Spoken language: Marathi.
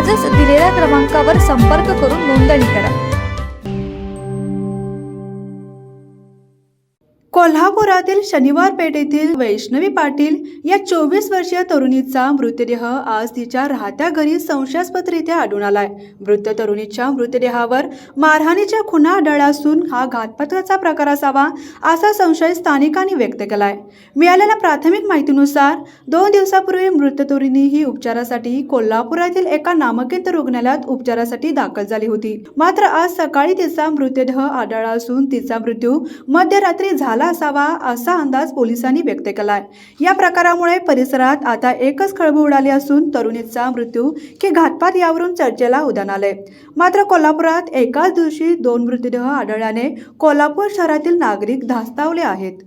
आजच दिलेल्या क्रमांकावर संपर्क करून नोंदणी करा. कोल्हापुरातील शनिवार पेठेतील वैष्णवी पाटील या चोवीस वर्षीय तरुणीचा मृतदेह आज तिच्या राहत्या घरी संशयास्पदरित्या आढळून आलाय. मृत तरुणीच्या मृतदेहावर मारहाणीच्या खुणा आढळल्या असून हा घातपाताचा प्रकार असावा असा संशय स्थानिकांनी व्यक्त केलाय. मिळालेल्या प्राथमिक माहितीनुसार दोन दिवसापूर्वी मृत तरुणी ही उपचारासाठी कोल्हापुरातील एका नामांकित रुग्णालयात उपचारासाठी दाखल झाली होती. मात्र आज सकाळी तिचा मृतदेह आढळला असून तिचा मृत्यू मध्यरात्री झाला असावा असा अंदाज पोलिसांनी व्यक्त केलाय. या प्रकारामुळे परिसरात आता एकच खळबळ उडाली असून तरुणीचा मृत्यू की घातपात यावरून चर्चेला उदान आले मात्र कोल्हापुरात एकाच दिवशी दोन मृतदेह आढळल्याने कोल्हापूर शहरातील नागरिक धास्तावले आहेत.